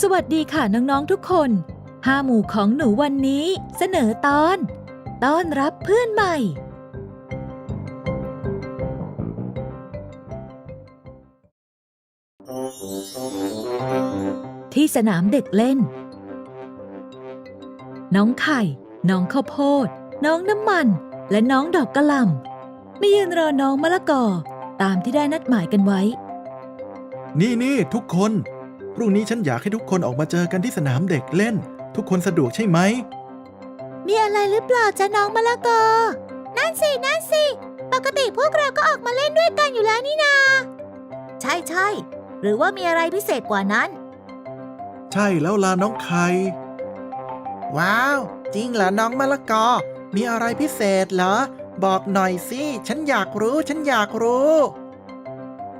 สวัสดีค่ะน้อง ๆ ทุกคนห้าหมู่ของหนูวันนี้เสนอตอน ต้อนรับเพื่อนใหม่ ที่สนามเด็กเล่น น้องไข่ น้องข้าวโพด น้องน้ำมัน และน้องดอกกระหล่ำไม่ยืนรอน้องมะละกอ ตามที่ได้นัดหมายกันไว้ นี่นี่ทุกคน รุ่งนี้ฉันอยากให้ทุกคนออกมาเจอกันที่สนามเด็กเล่น ทุกคนสะดวกใช่ไหม มีอะไรหรือเปล่าจ๊ะน้องมะละกอ นั่นสิ นั่นสิ ปกติพวกเราก็ออกมาเล่นด้วยกันอยู่แล้วนี่นา ใช่ใช่ หรือว่ามีอะไรพิเศษกว่านั้น ใช่แล้วล่ะน้องไข่ว้าว จริงเหรอน้องมะละกอ มีอะไรพิเศษเหรอ บอกหน่อยสิ ฉันอยากรู้ ฉันอยากรู้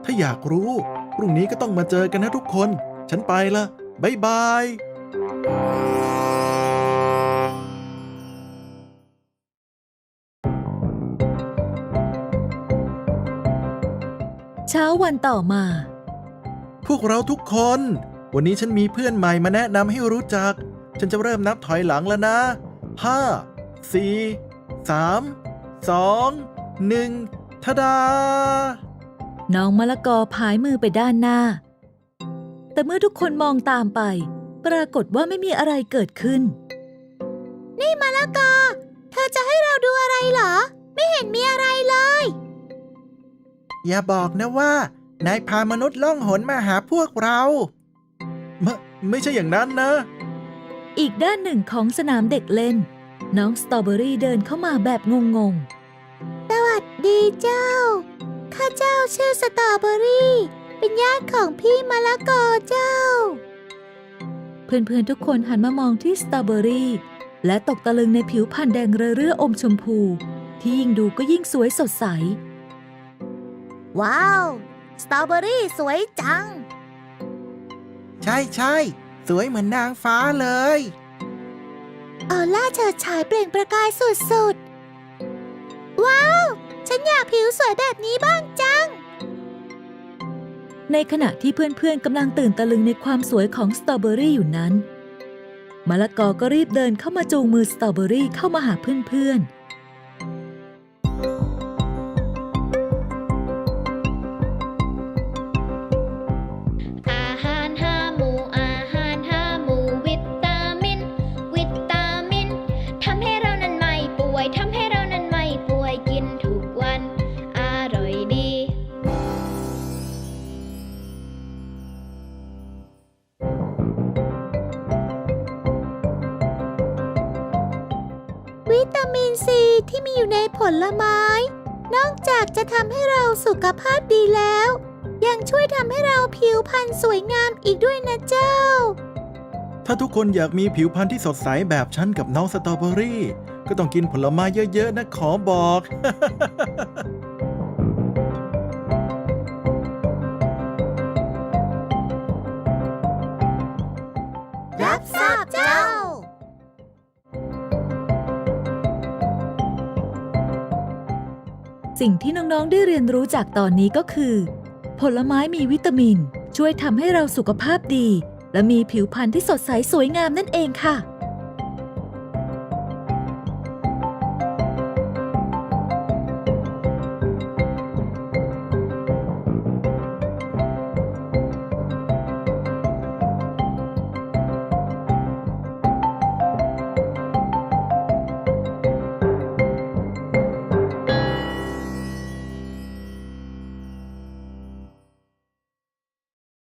ถ้าอยากรู้ พรุ่งนี้ก็ต้องมาเจอกันนะทุกคน ฉันไปละบายบาย เช้าวันต่อมา พวกเราทุกคน วันนี้ฉันมีเพื่อนใหม่มาแนะนำให้รู้จัก ฉันจะเริ่มนับถอยหลังแล้วนะห้าสี่สามสองหนึ่งทะดา น้องมะละกอพายมือไปด้านหน้า แต่เมื่อทุกคนมองตามไป ปรากฏว่าไม่มีอะไรเกิดขึ้น นี่มะละกอ เธอจะให้เราดูอะไรเหรอ ไม่เห็นมีอะไรเลย อย่าบอกนะว่า นายพามนุษย์ล่องหนมาหาพวกเราไม่ไม่ใช่อย่างนั้นนะ อีกด้านหนึ่งของสนามเด็กเล่น น้องสตรอเบอรี่เดินเข้ามาแบบงงๆ สวัสดีเจ้า ข้าเจ้าชื่อสตรอเบอรี่ เป็นญาติของพี่มะละกอเจ้า เพื่อนๆทุกคนหันมามองที่สตรอเบอรี่ และตกตะลึงในผิวพรรณแดงเรื่อๆอมชมพู ที่ยิ่งดูก็ยิ่งสวยสดใส ว้าว สตรอเบอรี่สวยจัง ใช่ใช่สวยเหมือนนางฟ้าเลย ออล่าเฉิดฉายเปล่งประกายสุดๆ ว้าว ฉันอยากผิวสวยแบบนี้บ้างจัง ในขณะที่เพื่อนๆกำลังตื่นตะลึงในความสวยของสตรอเบอรี่อยู่นั้นมะละกอก็รีบเดินเข้ามาจูงมือสตรอเบอรี่เข้ามาหาเพื่อนๆ ที่มีอยู่ในผลไม้ นอกจากจะทำให้เราสุขภาพดีแล้ว ยังช่วยทำให้เราผิวพรรณสวยงามอีกด้วยนะเจ้า ถ้าทุกคนอยากมีผิวพรรณที่สดใสแบบฉันกับน้องสตรอเบอรี่ ก็ต้องกินผลไม้เยอะๆนะขอบอก สิ่งที่น้องๆได้เรียนรู้จากตอนนี้ก็คือ ผลไม้มีวิตามิน ช่วยทำให้เราสุขภาพดี และมีผิวพรรณที่สดใสสวยงามนั่นเองค่ะ